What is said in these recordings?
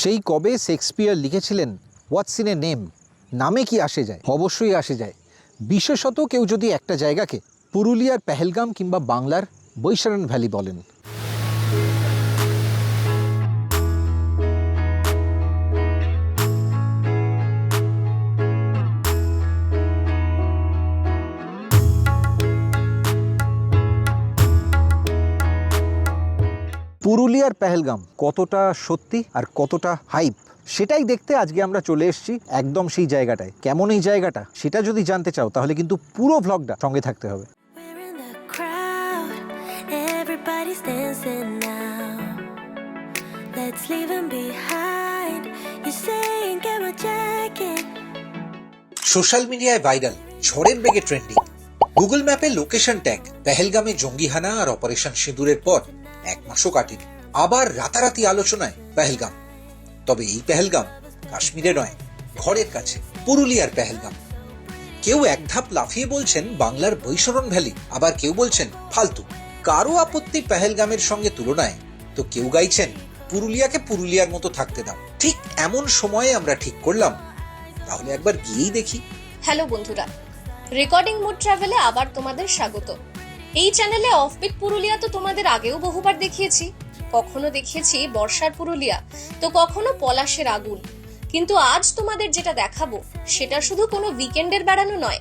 সেই কবে শেক্সপিয়ার লিখেছিলেন হোয়াটস ইন এ নেম নামে কি আসে যায়? অবশ্যই আসে যায়। বিশেষত কেউ যদি একটা জায়গাকে পুরুলিয়ার পেহেলগাম কিংবা বাংলার বৈশারণ ভ্যালি বলেন। পুরুলিয়ার পেহেলগাম কতটা সত্যি আর কতটা হাইপ সেটাই দেখতে আজকে আমরা চলে এসেছি একদম সেই জায়গাটায়। কেমন এই জায়গাটা? সেটা যদি জানতে চাও তাহলে কিন্তু পুরো ভ্লগটা সঙ্গে থাকতে হবে. সোশ্যাল মিডিয়ায় ভাইরাল ঝড়ের বেগে ট্রেন্ডিং গুগল ম্যাপে লোকেশন ট্যাগ পেহেলগামে জঙ্গিহানা আর অপারেশন সিঁদুরের পর এক মাসও কাটেনি। আবার রাতারাতি আলোচনায় পেহেলগাম। তবে এই পেহেলগাম কাশ্মীরে নয় ঘরের কাছে, পুরুলিয়ার পেহেলগাম। কেউ এক ধাপ লাফিয়ে বলছেন বাংলার বৈশরণ ভ্যালি, আবার কেউ বলছেন ফালতু। কারও আপত্তি পেহেলগামের সঙ্গে তুলনায়, তো কেউ গাইছেন, পুরুলিয়াকে পুরুলিয়ার মতো থাকতে দাও। ঠিক এমন সময়ে আমরা ঠিক করলাম। তাহলে একবার গিয়েই দেখি। হ্যালো বন্ধুরা, রেকর্ডিং মুড ট্রাভেলে আবার তোমাদের স্বাগত। এই চ্যানেলে অফবিট পুরুলিয়া তো তোমাদের আগেও বহুবার দেখিয়েছি। কখনো দেখেছি বর্ষার পুরুলিয়া তো কখনো পলাশের আগুন। কিন্তু আজ তোমাদের যেটা দেখাবো সেটা শুধু কোনো উইকেন্ডের বেড়ানো নয়।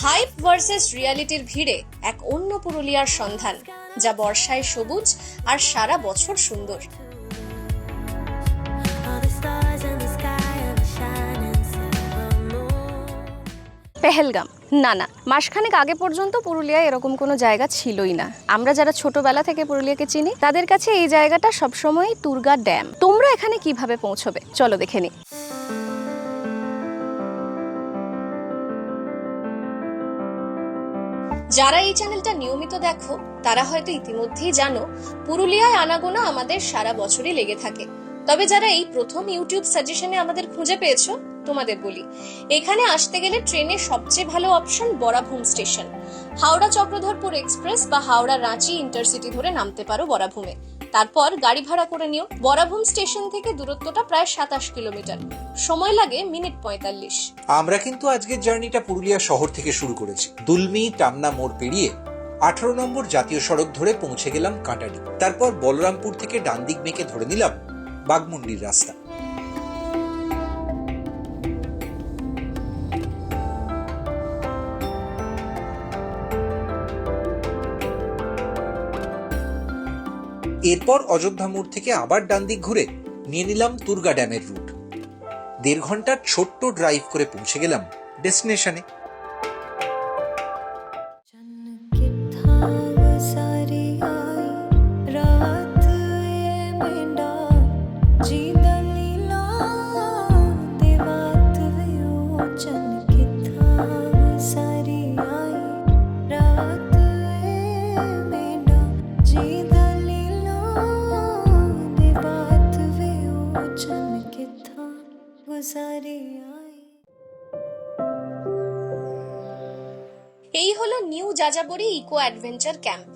হাইপ ভার্সেস রিয়ালিটির ভিড়ে এক অন্য পুরুলিয়ার সন্ধান যা বর্ষায় সবুজ আর সারা বছর সুন্দর. পেহেলগাম। না না, মাসখানেক আগে পর্যন্ত পুরুলিয়ায় এরকম কোনো জায়গা ছিলই না। আমরা যারা ছোটবেলা থেকে পুরুলিয়াকে চিনি, তাদের কাছে এই জায়গাটা সবসময় তুর্গা ড্যাম। তোমরা এখানে কীভাবে পৌঁছবে? চলো দেখে নি। যারা এই চ্যানেলটা নিয়মিত দেখো, তারা হয়তো ইতিমধ্যেই জানো, পুরুলিয়ায় আনাগোনা আমাদের সারা বছরই লেগে থাকে। তবে যারা এই প্রথম ইউটিউব সাজেশনে আমাদের খুঁজে পেয়েছ, তোমাদের বলি। এখানে আসতে গেলে ট্রেনের সবচেয়ে ভালো option Barabhum station. Howrah Chakradharpur express বা হাওড়া রাঁচি ইন্টারসিটি ধরে নামতে পারো বরাভূমে। তারপর গাড়ি ভাড়া করে নিও। বরাভূম স্টেশন থেকে দূরত্বটা প্রায় সাতাশ কিলোমিটার। সময় লাগে মিনিট পঁয়তাল্লিশ। আমরা কিন্তু আজকের জার্নিটা পুরুলিয়া শহর থেকে শুরু করেছি। দুলমি, টামনা মোড় পেরিয়ে আঠারো নম্বর জাতীয় সড়ক ধরে পৌঁছে গেলাম কাটারি। তারপর বলরামপুর থেকে ডান দিক মেকে ধরে নিলাম বাগমুন্ডির রাস্তা। এরপর অযোধ্যা মোড় থেকে আবার ডান দিক ঘুরে নিয়ে নিলাম তুর্গা ড্যামের রুট। দেড় ঘণ্টার ছোট্ট ড্রাইভ করে পৌঁছে গেলাম ডেস্টিনেশনে Jajabori eco adventure camp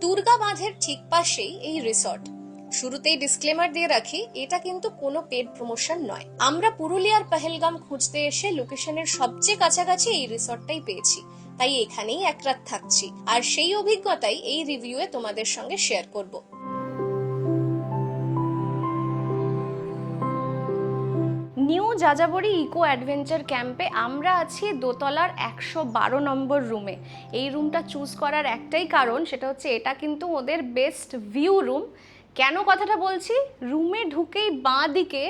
Durga বাঁধের ঠিক পাশেই এই রিসর্ট। শুরুতেই ডিসক্লেমার দিয়ে রাখি, এটা কিন্তু কোনো পেড প্রমোশন নয়। আমরা পুরুলিয়ার পেহেলগাম খুঁজতে এসে লোকেশনের সবচেয়ে কাছাকাছি এই রিসর্টটাই পেয়েছি। তাই এখানেই এক রাত থাকছি। আর সেই অভিজ্ঞতাই এই রিভিউয়ে তোমাদের সঙ্গে শেয়ার করব। যাযাবরী ইকো অ্যাডভেঞ্চার ক্যাম্পে আমরা আছি দোতলার একশো বারো নম্বর রুমে। এই রুমটা চুজ করার একটাই কারণ, সেটা হচ্ছে এটা কিন্তু ওদের বেস্ট ভিউ রুম। কেন কথাটা বলছি? রুমে ঢুকেই বাঁ দিকে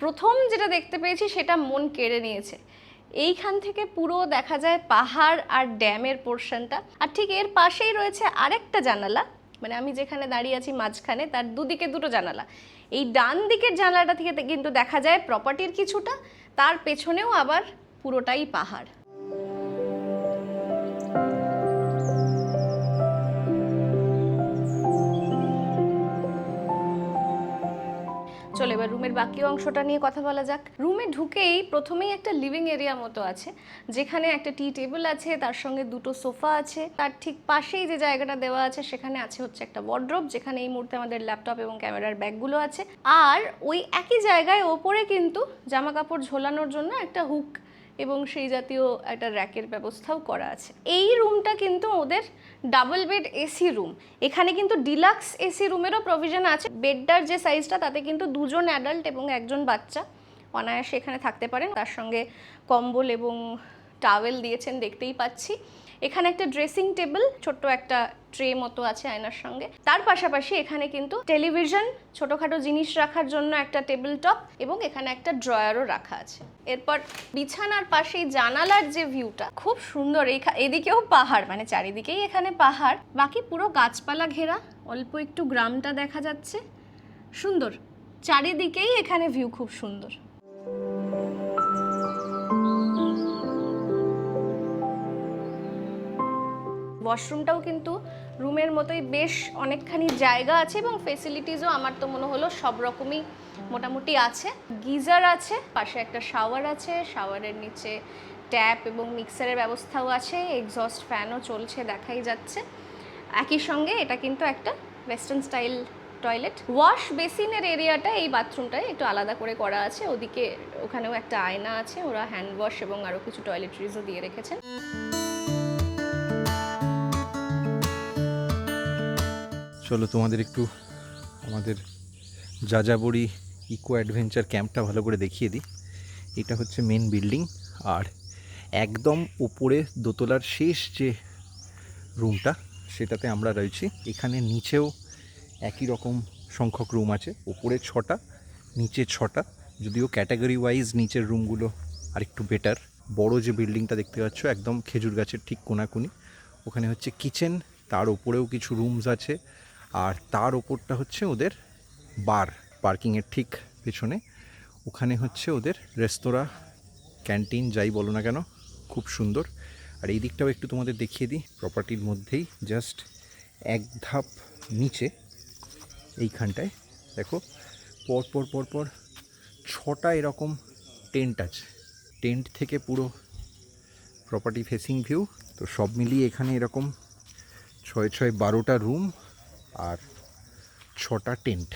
প্রথম যেটা দেখতে পেয়েছি, সেটা মন কেড়ে নিয়েছে। এইখান থেকে পুরো দেখা যায় পাহাড় আর ড্যামের পোর্শনটা। আর ঠিক এর পাশেই রয়েছে আরেকটা জানালা। মানে আমি যেখানে দাঁড়িয়ে আছি মাঝখানে, তার দুদিকে দুটো জানালা। এই ডান দিকের জানালাটা থেকে কিন্তু দেখা যায় প্রপার্টির কিছুটা, তার পেছনেও আবার পুরোটাই পাহাড়। চলো এবার রুমের বাকি অংশটা নিয়ে কথা বলা যাক। রুমে ঢুকেই প্রথমেই একটা লিভিং এরিয়া মতো আছে, যেখানে একটা টি টেবিল আছে, তার সঙ্গে দুটো সোফা আছে, তার ঠিক পাশেই যে জায়গাটা দেওয়া আছে, সেখানে আছে হচ্ছে একটা ওয়ার্ড্রোব যেখানে এই মুহূর্তে আমাদের ল্যাপটপ এবং ক্যামেরার ব্যাগগুলো আছে। আর ওই একই জায়গায় ওপরে কিন্তু জামা কাপড় ঝোলানোর জন্য একটা হুক এবং সেই জাতীয় একটা র্যাকের ব্যবস্থাও করা আছে। এই রুমটা কিন্তু ওদের ডাবল বেড এসি রুম এখানে কিন্তু ডিলাক্স এসি রুমেরও প্রভিশন আছে। বেডটার যে সাইজটা তাতে কিন্তু দুজন অ্যাডাল্ট এবং একজন বাচ্চা অনায়াসে এখানে থাকতে পারেন। তার সঙ্গে কম্বল এবং টাওয়েল দিয়েছেন, দেখতেই পাচ্ছি। এখানে একটা ড্রেসিং টেবিল ছোট্ট একটা ট্রে মতো আছে আয়নার সঙ্গে। তার পাশাপাশি এখানে কিন্তু টেলিভিশন ছোটোখাটো জিনিস রাখার জন্য একটা টেবিল টপ এবং এখানে একটা ড্রয়ারও রাখা আছে। এরপর বিছানার পাশেই জানালার যে ভিউটা খুব সুন্দর। এদিকেও পাহাড় মানে চারিদিকেই এখানে পাহাড়। বাকি পুরো গাছপালা ঘেরা, অল্প একটু গ্রামটা দেখা যাচ্ছে। সুন্দর। চারিদিকেই এখানে ভিউ খুব সুন্দর। ওয়াশরুমটাও কিন্তু রুমের মতোই বেশ অনেকখানি জায়গা আছে এবং ফেসিলিটিসও আমার তো মনে হলো সব রকমই মোটামুটি আছে। গিজার আছে, পাশে একটা শাওয়ার আছে শাওয়ারের নিচে ট্যাপ এবং মিক্সারের ব্যবস্থাও আছে এক্সস্ট ফ্যানও চলছে, দেখাই যাচ্ছে। একই সঙ্গে এটা কিন্তু একটা ওয়েস্টার্ন স্টাইল টয়লেট ওয়াশ বেসিনের এরিয়াটা এই বাথরুমটায় একটু আলাদা করে করা আছে, ওদিকে ওখানেও একটা আয়না আছে, ওরা হ্যান্ড ওয়াশ এবং আরও কিছু টয়লেট্রিজও দিয়ে রেখেছেন। চলো তোমাদের একটু আমাদের যাযাবরী ইকো অ্যাডভেঞ্চার ক্যাম্পটা ভালো করে দেখিয়ে দিই। এটা হচ্ছে মেন বিল্ডিং আর একদম উপরে দোতলার শেষ যে রুমটা সেটাতে আমরা রয়েছি। এখানে নিচেও একই রকম সংখ্যক রুম আছে। উপরে ছটা, নিচে ছটা। যদিও ক্যাটাগরি ওয়াইজ নিচের রুমগুলো আরেকটু বেটার বড় যে বিল্ডিংটা দেখতে পাচ্ছ, একদম খেজুর গাছের ঠিক কোনাকুনি। ওখানে হচ্ছে কিচেন তার ওপরেও কিছু রুমস আছে। আর তার ওপরটা হচ্ছে ওদের বার, পার্কিংয়ের ঠিক পেছনে। ওখানে হচ্ছে ওদের রেস্তোরাঁ, ক্যান্টিন, যাই বলো না কেন, খুব সুন্দর। আর এই দিকটাও একটু তোমাদের দেখিয়ে দিই প্রপার্টির মধ্যেই জাস্ট এক ধাপ নিচে, এইখানটায়। দেখো, পর পর পর পর ছটা এরকম টেন্ট আছে। টেন্ট থেকে পুরো প্রপার্টি ফেসিং ভিউ তো সব মিলিয়ে এখানে এরকম ছয় ছয়, বারোটা রুম আর ছটা টেন্ট।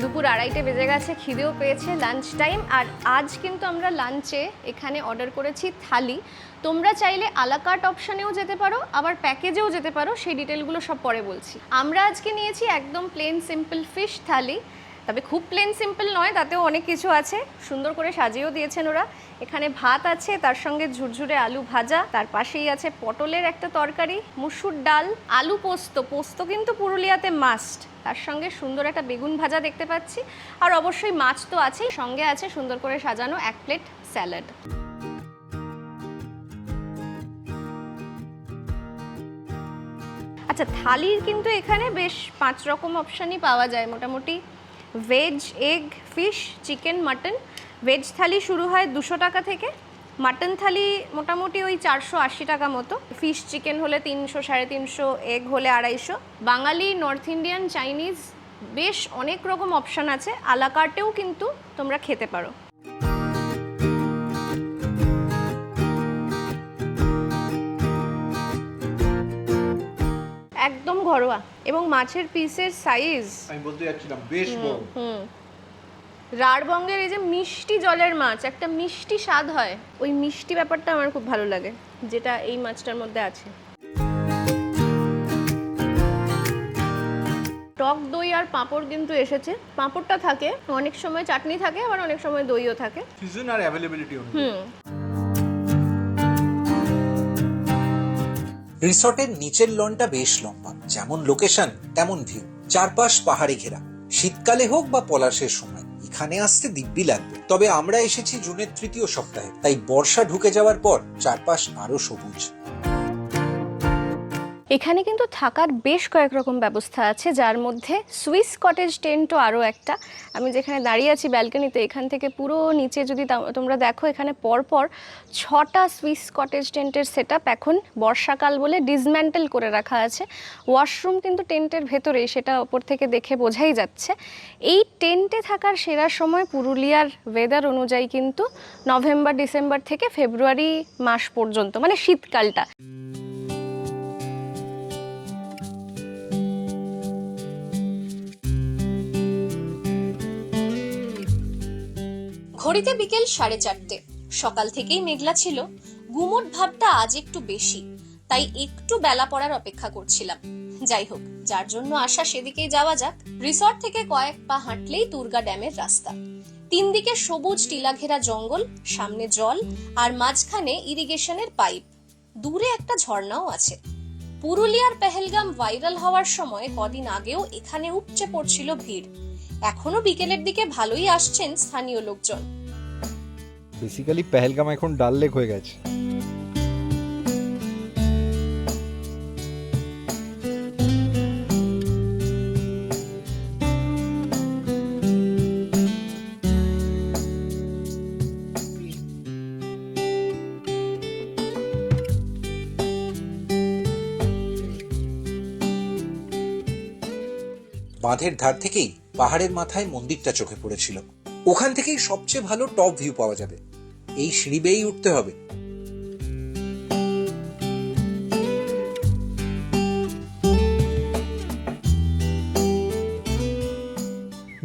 দুপুর আড়াইটে বেজে গেছে, খিদেও পেয়েছে লাঞ্চ টাইম আর আজ কিন্তু আমরা লাঞ্চে এখানে অর্ডার করেছি থালি। তোমরা চাইলে আলাকার্ট অপশানেও যেতে পারো, আবার প্যাকেজেও যেতে পারো, সেই ডিটেলগুলো সব পরে বলছি। আমরা আজকে নিয়েছি একদম প্লেন সিম্পল ফিশ থালি, তবে খুব প্লেন সিম্পল নয়, তাতেও অনেক কিছু আছে। সুন্দর করে সাজিয়েও দিয়েছেন ওরা। এখানে ভাত আছে, তার সঙ্গে ঝুরঝুরে আলু ভাজা, তার পাশেই আছে পটলের একটা তরকারি, মুসুর ডাল, আলু পোস্ত। পোস্ত কিন্তু পুরুলিয়াতে মাস্ট তার সঙ্গে সুন্দর একটা বেগুন ভাজা দেখতে পাচ্ছি। আর অবশ্যই মাছ তো আছেই। সঙ্গে আছে সুন্দর করে সাজানো এক প্লেট স্যালাড। আচ্ছা থালির কিন্তু এখানে বেশ পাঁচ রকম অপশানই পাওয়া যায়। মোটামুটি veg egg fish chicken mutton veg thali শুরু হয় দুশো টাকা থেকে। মাটন থালি মোটামুটি ওই চারশো আশি টাকা মতো। ফিশ চিকেন হলে তিনশো, সাড়ে তিনশো এগ হলে আড়াইশো। বাঙালি নর্থ ইন্ডিয়ান চাইনিজ বেশ অনেক রকম অপশান আছে। আলাকার্টেও কিন্তু তোমরা খেতে পারো। ঘরোয়া এবং মাছের পিসের সাইজ আমি বলতে যাচ্ছিলাম বেশ বড়। হুম। রাঢ়বঙ্গের এই যে মিষ্টি জলের মাছ একটা মিষ্টি স্বাদ হয় ওই মিষ্টি ব্যাপারটা আমার খুব ভালো লাগে যেটা এই মাছটার মধ্যে আছে। টক দই আর পাঁপড় কিন্তু এসেছে। পাঁপড়টা থাকে অনেক সময় চাটনি থাকে আবার অনেক সময় দইও থাকে। সিজন আর অ্যাভেলেবিলিটি হুম। রিসর্টের নিচের লনটা বেশ লম্বা। যেমন লোকেশন তেমন ভিউ চারপাশ পাহাড়ে ঘেরা। শীতকালে হোক বা পলাশের সময়, এখানে আসতে দিব্যি লাগবে। তবে আমরা এসেছি জুনের তৃতীয় সপ্তাহে, তাই বর্ষা ঢুকে যাওয়ার পর চারপাশ আরও সবুজ। এখানে কিন্তু থাকার বেশ কয়েক রকম ব্যবস্থা আছে, যার মধ্যে সুইস কটেজ টেন্টও আরও একটা। আমি যেখানে দাঁড়িয়ে আছি ব্যালকনিতে, এখান থেকে পুরো নিচে যদি তোমরা দেখো, এখানে পরপর ছটা সুইস কটেজ টেন্টের সেট এখন বর্ষাকাল বলে ডিসম্যান্টেল করে রাখা আছে। ওয়াশরুম কিন্তু টেন্টের ভেতরেই, সেটা ওপর থেকে দেখে বোঝাই যাচ্ছে। এই টেন্টে থাকার সেরা সময় পুরুলিয়ার ওয়েদার অনুযায়ী কিন্তু নভেম্বর, ডিসেম্বর থেকে ফেব্রুয়ারি মাস পর্যন্ত মানে শীতকালটা। ঘড়িতে বিকেল সাড়ে চারটে। সকাল থেকেই মেঘলা ছিল। গুমট ভাবটা আজ একটু বেশি, তাই একটু বেলা পড়ার অপেক্ষা করছিলাম। যাই হোক, যার জন্য আসা সেদিকেই যাওয়া যাক। রিসর্ট থেকে কয়েক পা হাঁটলেই দুর্গা ড্যামের রাস্তা। তিন দিকে সবুজ টিলা ঘেরা জঙ্গল, সামনে জল, আর মাঝখানে ইরিগেশনের পাইপ। দূরে একটা ঝর্ণাও আছে। পুরুলিয়ার পেহেলগাম ভাইরাল হওয়ার সময় কদিন আগেও এখানে উপচে পড়ছিল ভিড়। এখনও বিকেলের দিকে ভালোই আসছেন স্থানীয় লোকজন। বেসিক্যালি পেহেলগাম এখন ডাল লেক হয়ে গেছে। বাঁধের ধার থেকেই পাহাড়ের মাথায় মন্দিরটা চোখে পড়েছিল। ওখান থেকেই সবচেয়ে ভালো টপ ভিউ পাওয়া যাবে। এই সিঁড়ি বেয়েই উঠতে হবে।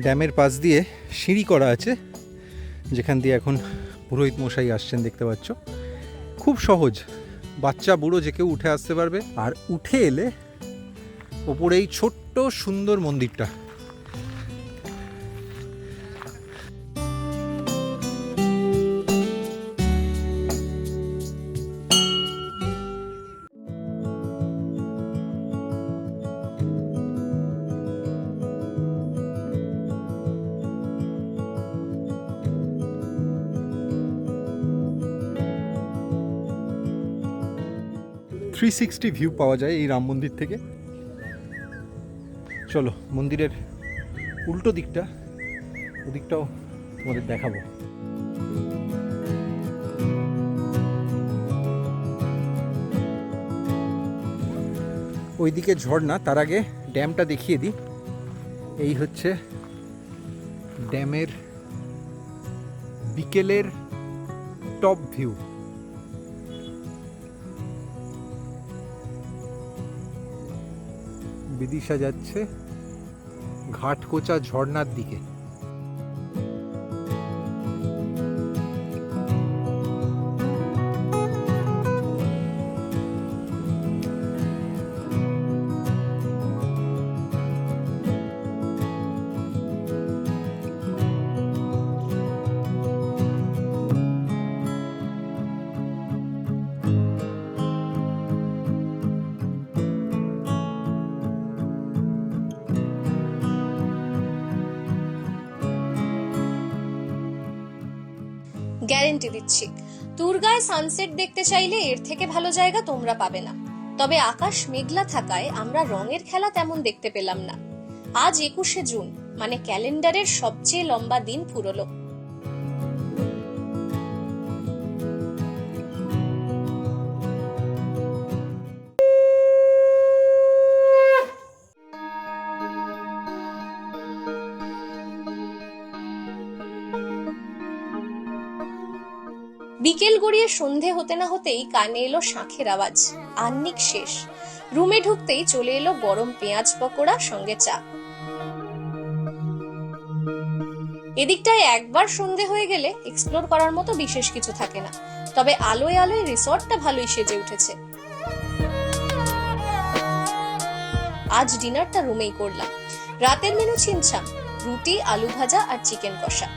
ড্যামের পাশ দিয়ে সিঁড়ি করা আছে, যেখান দিয়ে এখন পুরোহিত মশাই আসছেন দেখতে পাচ্ছ। খুব সহজ, বাচ্চা বুড়ো যে কেউ উঠে আসতে পারবে। আর উঠে এলে ওপরে এই ছোট্ট সুন্দর মন্দিরটা। থ্রি সিক্সটি ভিউ পাওয়া যায় এই রাম মন্দির থেকে। চলো, মন্দিরের উল্টো দিকটা, ওদিকটাও তোমাদের দেখাবো। ওই ওইদিকে ঝর্ণা, তার আগে ড্যামটা দেখিয়ে দিই। এই হচ্ছে ড্যামের বিকেলের টপ ভিউ বিদিশা যাচ্ছে ঘাটকোচা ঝর্নার দিকে। সানসেট দেখতে চাইলে এর থেকে ভালো জায়গা তোমরা পাবে না। তবে আকাশ মেঘলা থাকায় আমরা রঙের খেলা তেমন দেখতে পেলাম না। আজ একুশে জুন মানে ক্যালেন্ডারের সবচেয়ে লম্বা দিন ফুরলো বিকেল গড়িয়ে সন্ধে হতে না হতেই কানে এলো শাঁখের আওয়াজ। আন্নিক শেষ। রুমে ঢুকতেই চলে এলো গরম পেঁয়াজ পকোড়া, সঙ্গে চা। এদিকটায় একবার সন্ধে হয়ে গেলে এক্সপ্লোর করার মতো বিশেষ কিছু থাকে না। তবে আলোয় আলোয় রিসর্টটা ভালোই সেজে উঠেছে। আজ ডিনারটা রুমেই করলাম। রাতের মেনু ছিনছাম রুটি, আলু ভাজা আর চিকেন কষা।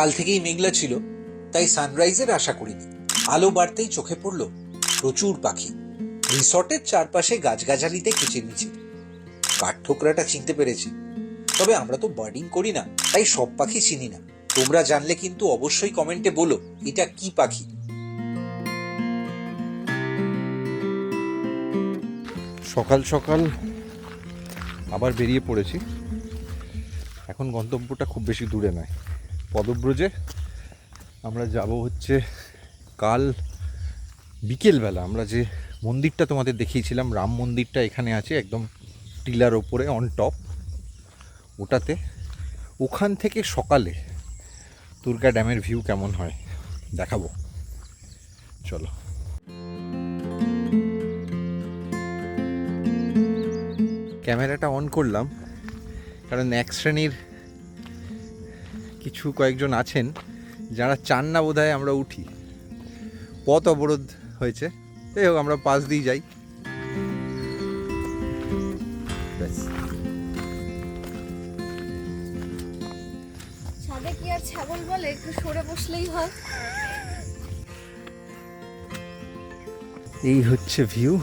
কাল থেকেই মেঘলা ছিল, তাই সানরাইজের আশা করিনি। আলো বাড়তেই চোখে পড়ল প্রচুর পাখি। রিসর্টের চারপাশে গাছগাছালিতে কিচিরমিচির। কাঠঠোকরাটা চিনতে পেরেছি। তবে আমরা তো বার্ডিং করি না, তাই সব পাখি চিনি না। তোমরা জানলে কিন্তু অবশ্যই কমেন্টে বলো, এটা কি পাখি? সকাল সকাল আবার বেরিয়ে পড়েছি। এখন গন্তব্যটা খুব বেশি দূরে নয়। পদব্রজে। আমরা যাব হচ্ছে কাল বিকেলবেলা। আমরা যে মন্দিরটা তোমাদের দেখিয়েছিলাম, রাম মন্দিরটা এখানে আছে, একদম টিলার ওপরে অন টপ ওটাতে ওখান থেকে সকালে দুর্গা ড্যামের ভিউ কেমন হয় দেখাবো। চলো। ক্যামেরাটা অন করলাম, কারণ এক শ্রেণির কিছু কয়েকজন আছেন যারা চান না বোধহয় আমরা উঠি। পথ অবরোধ হয়েছে। যাই হোক আমরা পাশ দিয়ে যাই। ছাদে কি আর ছাগল বলে? একটু সরে বসলেই হয়। এই হচ্ছে ভিউ।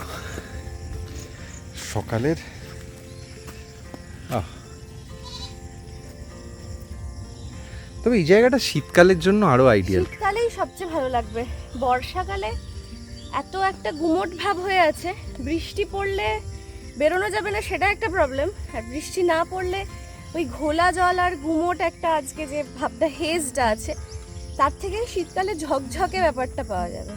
সকালের আহ তবে এই জায়গাটা শীতকালের জন্য আরও আইডিয়াল শীতকালেই সবচেয়ে ভালো লাগবে। বর্ষাকালে এত একটা গুমট ভাব হয়ে আছে। বৃষ্টি পড়লে বেরোনো যাবে না, সেটা একটা প্রবলেম আর বৃষ্টি না পড়লে ওই ঘোলা জল আর গুমট একটা আজকে যে ভাবটা হেজটা আছে, তার থেকে শীতকালে ঝকঝকে ব্যাপারটা পাওয়া যাবে।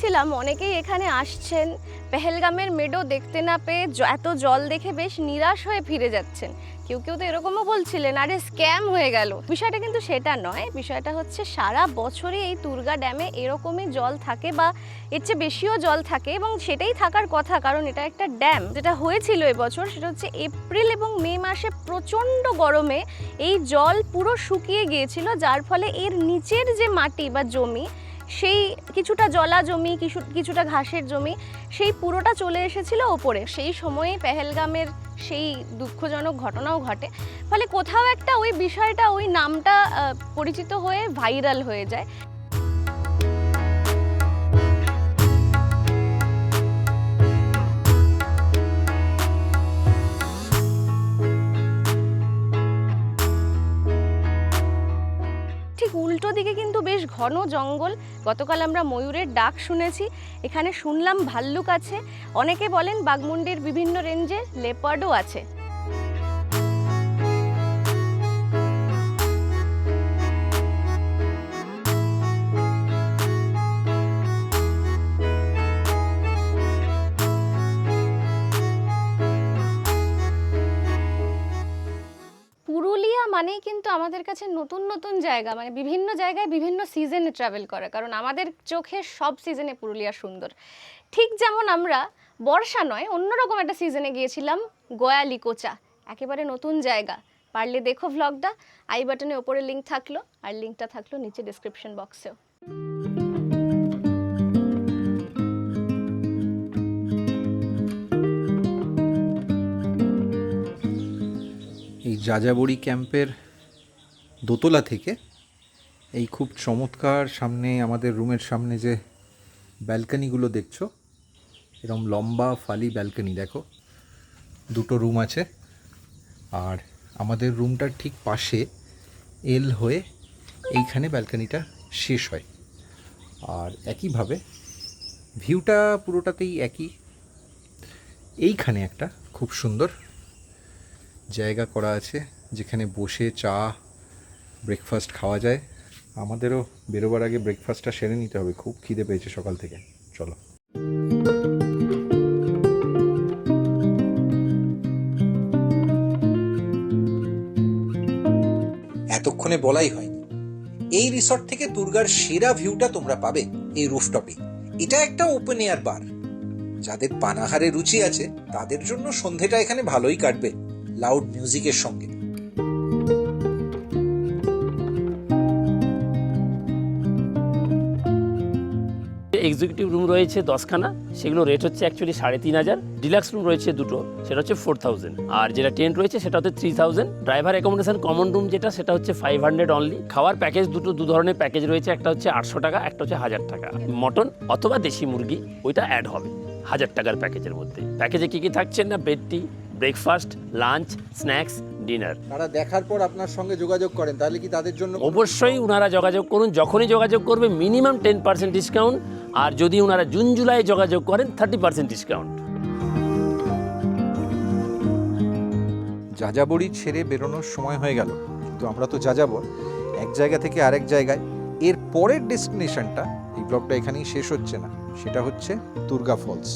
দেখছিলাম, অনেকেই এখানে আসছেন। পেহেলগামের মেডো দেখতে না পেয়ে এত জল দেখে বেশ নিরাশ হয়ে ফিরে যাচ্ছেন। কেউ কেউ তো এরকমও বলছিলেন, আরে স্ক্যাম হয়ে গেল। বিষয়টা কিন্তু সেটা নয়। বিষয়টা হচ্ছে সারা বছরই এই তুর্গা ড্যামে এরকমই জল থাকে বা এর চেয়ে বেশিও জল থাকে এবং সেটাই থাকার কথা, কারণ এটা একটা ড্যাম। যেটা হয়েছিল এবছর সেটা হচ্ছে এপ্রিল এবং মে মাসে প্রচণ্ড গরমে এই জল পুরো শুকিয়ে গিয়েছিল, যার ফলে এর নিচের যে মাটি বা জমি সেই কিছুটা জলা জমি, কিছু, কিছুটা ঘাসের জমি, সেই পুরোটা চলে এসেছিল ওপরে। সেই সময়ে পেহেলগামের সেই দুঃখজনক ঘটনাও ঘটে। ফলে কোথাও একটা ওই বিষয়টা, ওই নামটা পরিচিত হয়ে ভাইরাল হয়ে যায়। উল্টো দিকে কিন্তু বেশ ঘন জঙ্গল। গতকাল আমরা ময়ূরের ডাক শুনেছি। এখানে শুনলাম ভাল্লুক আছে। অনেকে বলেন বাগমুন্ডির বিভিন্ন রেঞ্জে লেপার্ডও আছে। মানেই কিন্তু আমাদের কাছে নতুন নতুন জায়গা মানে বিভিন্ন জায়গায় বিভিন্ন সিজনে ট্রাভেল করা। কারণ আমাদের চোখে সব সিজনে পুরুলিয়া সুন্দর। ঠিক যেমন আমরা বর্ষা নয়, অন্যরকম একটা সিজনে গিয়েছিলাম গয়ালি কোচা একেবারে নতুন জায়গা। পারলে দেখো ভ্লগটা আই বাটনে ওপরে লিঙ্ক থাকল, আর লিঙ্কটা থাকল নিচে ডিসক্রিপশন বক্সেও যাযাবরী ক্যাম্পের দোতলা থেকে এই খুব চমৎকার সামনে, আমাদের রুমের সামনে যে ব্যালকানিগুলো দেখছ এরকম লম্বা ফালি ব্যালকানি, দেখো, দুটো রুম আছে। আর আমাদের রুমটার ঠিক পাশে এল হয়ে এইখানে ব্যালকানিটা শেষ হয়। আর একইভাবে ভিউটা পুরোটাতেই একই। এইখানে একটা খুব সুন্দর জায়গা করা আছে যেখানে বসে চা ব্রেকফাস্ট খাওয়া যায়। আমাদেরও বেরোবার আগে ব্রেকফাস্টটা সেরে নিতে হবে। খুব খিদে পেয়েছে সকাল থেকে। চলো। এতক্ষণে বলাই হয়নি। এই রিসর্ট থেকে দুর্গার সেরা ভিউটা তোমরা পাবে এই রুফটপে এটা একটা ওপেন এয়ার বার যাদের পানাহারে রুচি আছে, তাদের জন্য সন্ধেটা এখানে ভালোই কাটবে। লাউড মিউজিকের সঙ্গে। এক্সিকিউটিভ রুম রয়েছে দশখানা, সেগুলো রেট হচ্ছে অ্যাকচুয়ালি সাড়ে তিন হাজার। ডিলাক্স রুম রয়েছে দুটো, সেটা হচ্ছে ফোর থাউজেন্ড আর যেটা টেন্ট রয়েছে, সেটা হচ্ছে three thousand driver accommodation common room যেটা, সেটা হচ্ছে ফাইভ হান্ড্রেড অনলি খাওয়ার প্যাকেজ দুটো, দু ধরনের প্যাকেজ রয়েছে, একটা হচ্ছে আটশো টাকা, একটা হচ্ছে হাজার টাকা। মটন অথবা দেশি মুরগি, ওইটা অ্যাড হবে, হাজার টাকার প্যাকেজের মধ্যে। প্যাকেজে কী কী থাকছে না bed tea breakfast lunch snacks dinner তারা দেখার পর আপনার সঙ্গে যোগাযোগ করেন তাহলে কি তাদের জন্য অবশ্যই ওনারা যোগাযোগ করুন যখনই যোগাযোগ করবে মিনিমাম টেন পার্সেন্ট ডিসকাউন্ট আর যদি ওনারা জুন জুলাই যোগাযোগ করেন থার্টি পার্সেন্ট ডিসকাউন্ট যাযাবরই ছেড়ে বেরোনোর সময় হয়ে গেল কিন্তু আমরা তো যাযাবর এক জায়গা থেকে আরেক জায়গায়। এর পরের ডেস্টিনেশনটা এই ব্লগটা এখানেই শেষ হচ্ছে না সেটা হচ্ছে দুর্গা ফলস।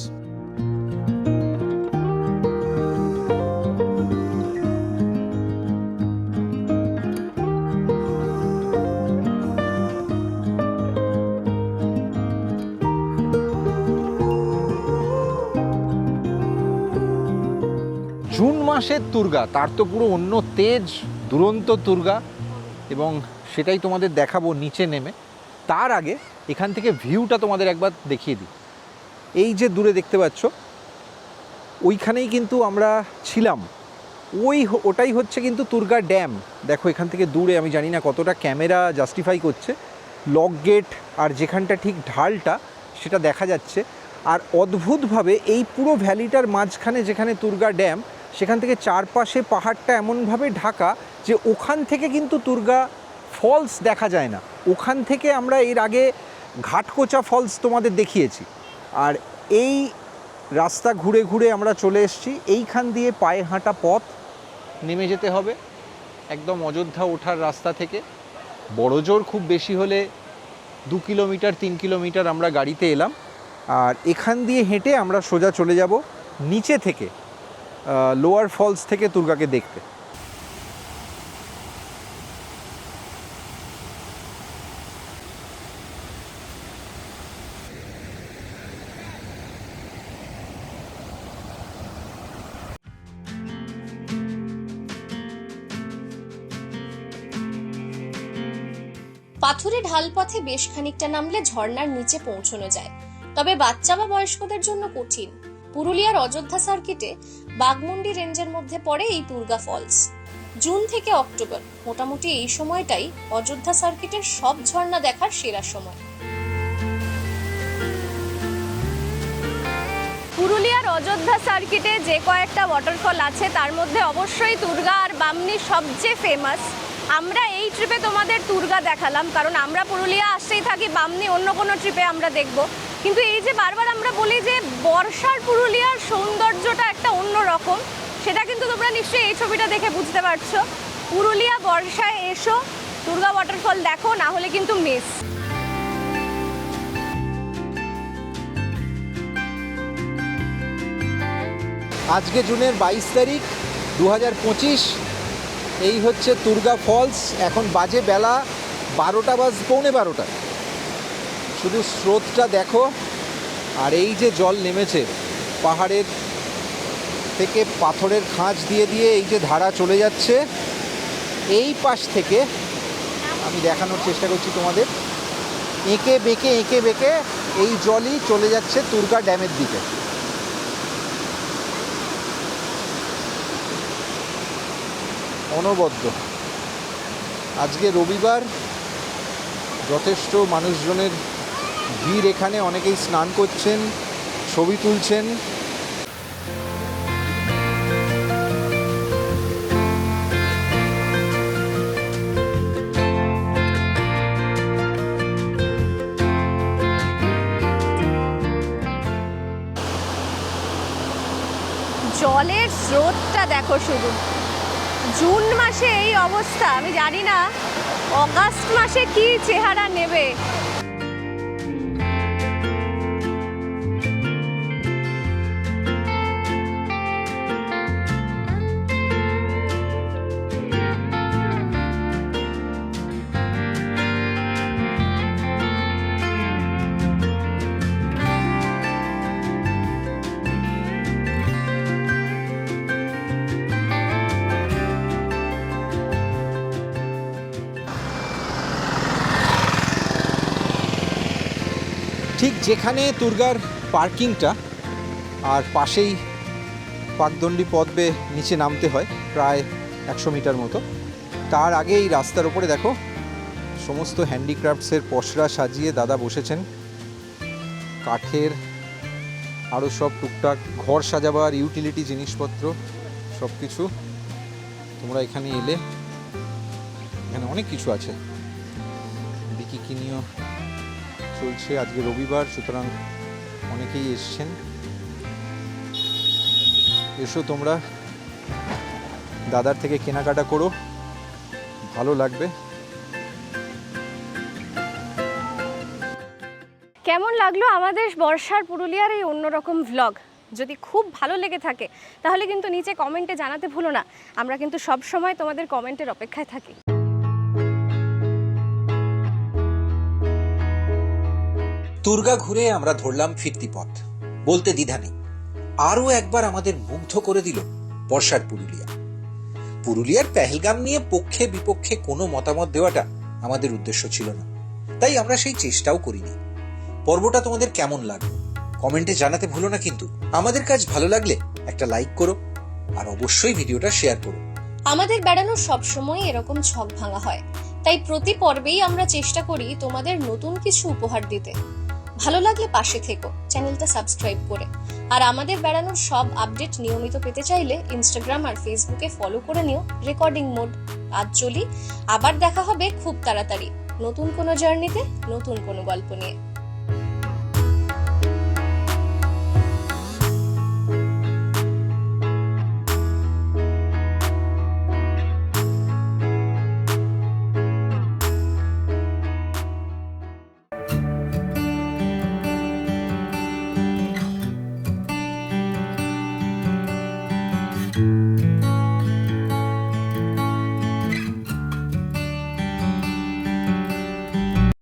মাসের দুর্গা, তার তো পুরো অন্য তেজ, দুরন্ত দুর্গা এবং সেটাই তোমাদের দেখাবো নিচে নেমে। তার আগে এখান থেকে ভিউটা তোমাদের একবার দেখিয়ে দিই। এই যে দূরে দেখতে পাচ্ছ, ওইখানেই কিন্তু আমরা ছিলাম। ওই ওটাই হচ্ছে কিন্তু তুর্গা ড্যাম। দেখো, এখান থেকে দূরে, আমি জানি না কতটা ক্যামেরা জাস্টিফাই করছে। লক গেট আর যেখানটা ঠিক ঢালটা, সেটা দেখা যাচ্ছে। আর অদ্ভুতভাবে এই পুরো ভ্যালিটার মাঝখানে যেখানে তুর্গা ড্যাম সেখান থেকে চারপাশে পাহাড়টা এমনভাবে ঢাকা যে ওখান থেকে কিন্তু তুর্গা ফলস দেখা যায় না। ওখান থেকে আমরা এর আগে ঘাটকোচা ফলস তোমাদের দেখিয়েছি। আর এই রাস্তা ঘুরে ঘুরে আমরা চলে এসেছি। এইখান দিয়ে পায়ে হাঁটা পথ নেমে যেতে হবে। একদম অযোধ্যা ওঠার রাস্তা থেকে। বড় জোর খুব বেশি হলে দু কিলোমিটার, তিন কিলোমিটার আমরা গাড়িতে এলাম। আর এখান দিয়ে হেঁটে আমরা সোজা চলে যাব। নিচে থেকে লোয়ার ফলস থেকে দুর্গাকে দেখতে। পাথুরে ঢাল পথে বেশ খানিকটা নামলে ঝর্ণার নিচে পৌঁছানো যায়। তবে বাচ্চা বা বয়স্কদের জন্য কঠিন। পুরুলিয়ার অযোধ্যা সার্কিটে বাগমুন্ডি রেঞ্জের মধ্যে পড়ে এই দুর্গা ফলস। জুন থেকে অক্টোবর, মোটামুটি এই সময়টাই অযোধ্যা সার্কিটের সব ঝর্ণা দেখার সেরা সময়। পুরুলিয়ার অযোধ্যা সার্কিটে যে কয়েকটা ওয়াটারফল আছে, তার মধ্যে অবশ্যই তুর্গা আর বামনি সবচেয়ে ফেমাস আমরা এই ট্রিপে তোমাদের তুর্গা দেখালাম, কারণ আমরা পুরুলিয়া আসতেই থাকি, বামনি অন্য কোনো ট্রিপে আমরা দেখব। কিন্তু এই যে বারবার আমরা বলি যে বর্ষার পুরুলিয়ার সৌন্দর্যটা একটা অন্য রকম, সেটা কিন্তু তোমরা নিশ্চয়ই এই ছবিটা দেখে বুঝতে পারছ। পুরুলিয়া, বর্ষায় এসো, দুর্গা ওয়াটারফল দেখো, না হলে কিন্তু মিস আজকে জুনের বাইশ তারিখ দু হাজার পঁচিশ। এই হচ্ছে তুর্গা ফলস এখন বাজে বেলা বারোটা বাজ পৌনে বারোটা শুধু স্রোতটা দেখো, আর এই যে জল নেমেছে, পাহাড়ের থেকে পাথরের খাঁজ দিয়ে দিয়ে এই যে ধারা চলে যাচ্ছে, এই পাশ থেকে আমি দেখানোর চেষ্টা করছি তোমাদের, এঁকে বেঁকে এঁকে বেঁকে এই জলই চলে যাচ্ছে তুর্গা ড্যামের দিকে। অনবদ্য। আজকে রবিবার যথেষ্ট মানুষজনের ভিড় এখানে, অনেকেই স্নান করছেন, ছবি তুলছেন। জলের স্রোতটা দেখো শুধু। জুন মাসে এই অবস্থা, আমি জানি না, অগাস্ট মাসে কি চেহারা নেবে। যেখানে দুর্গার পার্কিংটা আর পাশেই পাকদণ্ডী পথ বেয়ে নিচে নামতে হয়, প্রায় একশো মিটার মতো। তার আগে এই রাস্তার ওপরে দেখো, সমস্ত হ্যান্ডিক্রাফটসের পসরা সাজিয়ে দাদা বসেছেন। কাঠের আরও সব টুকটাক ঘর সাজাবার ইউটিলিটি জিনিসপত্র সব কিছু তোমরা এখানে এলে। এখানে অনেক কিছু আছে। বিকি কিনিও চলছে আজকে রবিবার, সুতরাং অনেকেই এসছেন। এসো তোমরা। দাদার থেকে কেনাকাটা করো। ভালো লাগবে। কেমন লাগল আমাদের বর্ষার পুরুলিয়ার এই অন্যরকম ভ্লগ যদি খুব ভালো লেগে থাকে, তাহলে কিন্তু নিচে কমেন্টে জানাতে ভুলো না। আমরা কিন্তু সব সময় তোমাদের কমেন্টের অপেক্ষায় থাকি। দুর্গা ঘুরে আমরা ধরলাম ফিরতি পথ। বলতে দ্বিধা নেই। আরও একবার আমাদের মুগ্ধ করে দিল বর্ষার পুরুলিয়া। পুরুলিয়ার পেহেলগাম নিয়ে পক্ষে বিপক্ষে কোনো মতামত দেওয়াটা আমাদের উদ্দেশ্য ছিল না। তাই আমরা সেই চেষ্টাও করিনি। পর্বটা তোমাদের কেমন লাগল? কমেন্টে জানাতে ভুলো না কিন্তু। আমাদের কাজ ভালো লাগলে একটা লাইক করো আর অবশ্যই ভিডিওটা শেয়ার করো। আমাদের বেড়ানো সবসময় এরকম ছক ভাঙা হয়। তাই প্রতি পর্বেই আমরা চেষ্টা করি তোমাদের নতুন কিছু উপহার দিতে। ভালো লাগলে পাশে থেকো, চ্যানেলটা সাবস্ক্রাইব করে। আর আমাদের বেড়ানোর সব আপডেট নিয়মিত পেতে চাইলে ইনস্টাগ্রাম আর ফেসবুকে ফলো করে নিও রেকর্ডিং মোড আজ চলি, আবার দেখা হবে খুব তাড়াতাড়ি। নতুন কোনো জার্নিতে নতুন কোনো গল্প নিয়ে।